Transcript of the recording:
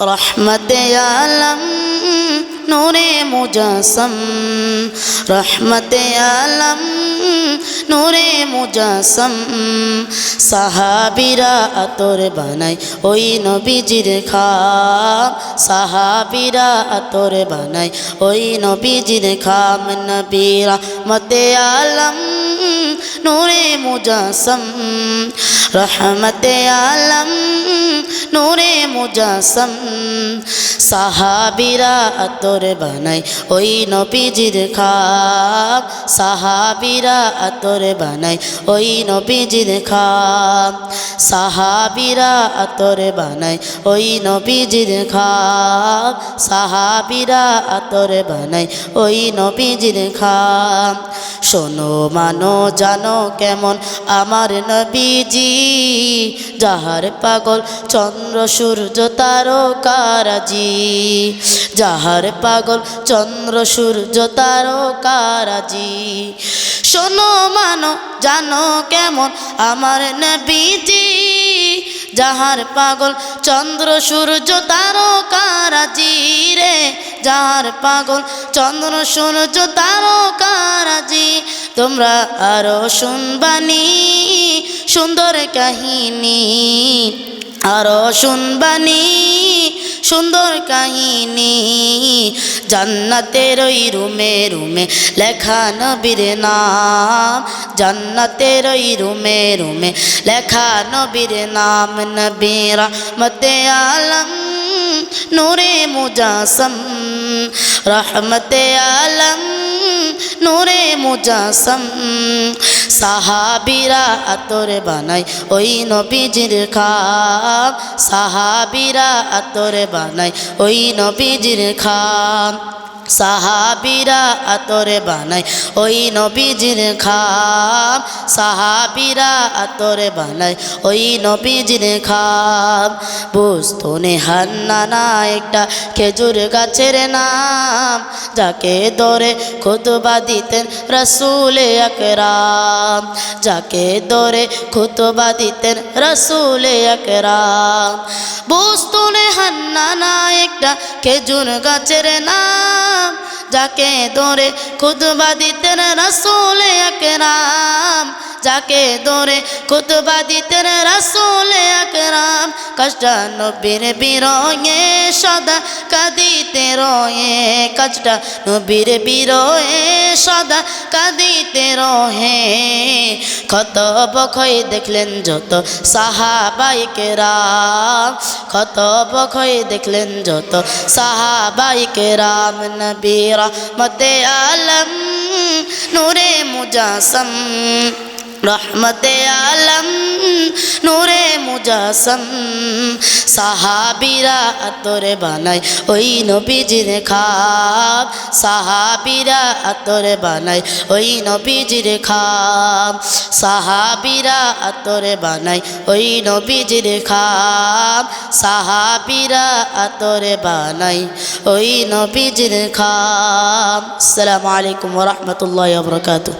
রহমত আলম, নূরে মুজাসম। রহমত আলম, নূরে মুজাসম। সাহাবিরা আতর বানাই ওই নবীজির খাম। সাহাবিরা আতর বানাই ওই নবীজির খাম। নবীরা মতে আলম, নূরে মুজাসম। রহমত আলম নূরে মুজাসম। সাহাবিরা আতর বানাই ওই নবীজির খাব সাহাবিরা আতর বানাই ওই নবীজির খাব সাহাবিরা আতর বানাই ওই নবীজির খাব সাহাবিরা আতর বানাই ওই নবীজির খাব শোনো, মানো, জানো কেমন আমার নবীজি। যাহার পাগল, চন্দ্র, সূর্য তারকারাজি যাহার পাগল চন্দ্র, সূর্য, তারকারাজি। শোনো মানো, জানো কেমন আমার নবীজি। যাহার পাগল চন্দ্র, সূর্য, তারকারাজি রে। যাহার পাগল চন্দ্র, সূর্য, তারকারাজি, তোমরা আরও শুনবানি, সুন্দর কাহিনী। আরও শুনবানি সুন্দর কাহিনী। জান্নাতের ওই রুমে রুমে লেখা নবীর নাম। জান্নাতের ওই রুমে রুমে লেখা নবীর নাম। নবীরা মতে আলম, নূরে মুজাসম। রহমতে আলম, নূরে মুজাসম। সাহাবিরা আতর বানাই ওই নবীজির খাম। সাহাবিরা আতর বানাই ওই নবীজির খাম। সাহাবিরা আতরে বানাই ওই নবীজির খাম সাহাবিরা আতরে বানাই ওই নবীজির খাম বুস্তনে হান্নানা একটা খেজুর গাছের নাম, যাকে দরে খুতবা দিতেন রসুল একরাম যাকে দরে খুতবা দিতেন রসুল আকরাম। বুস্তনে হান্নানা একটা খেজুর গাছের নাম যাকে দোরে খুদবা দিতেন রসুল একরাম যাকে দোরে খুদবা দিতেন রসুল একরাম কষ্ট নবীর বিরয়ে সদা কাঁদিতে রয়ে কষ্ট নবীর বিরয়ে সদা কাঁদিতে রহে। কত বখই দেখলেন যত সাহাবাইকেরা। কত বখই দেখলেন যত সাহাবাইকে রাম নবীরা মতে আলম, নূরে মুজাসম, রহমতে আলম মুজাসম। সাহাবিরা আতরে বানাই ওই নবীজির খাব সাহাবিরা আতরে বানাই ওই নবীজির খাব সাহাবিরা আতরে বানাই ওই নবীজির খাব সাহাবিরা আতরে বানাই ওই নবীজির খাব আসসালামু আলাইকুম ওরহমতুল্লাহ বরকাতুহ।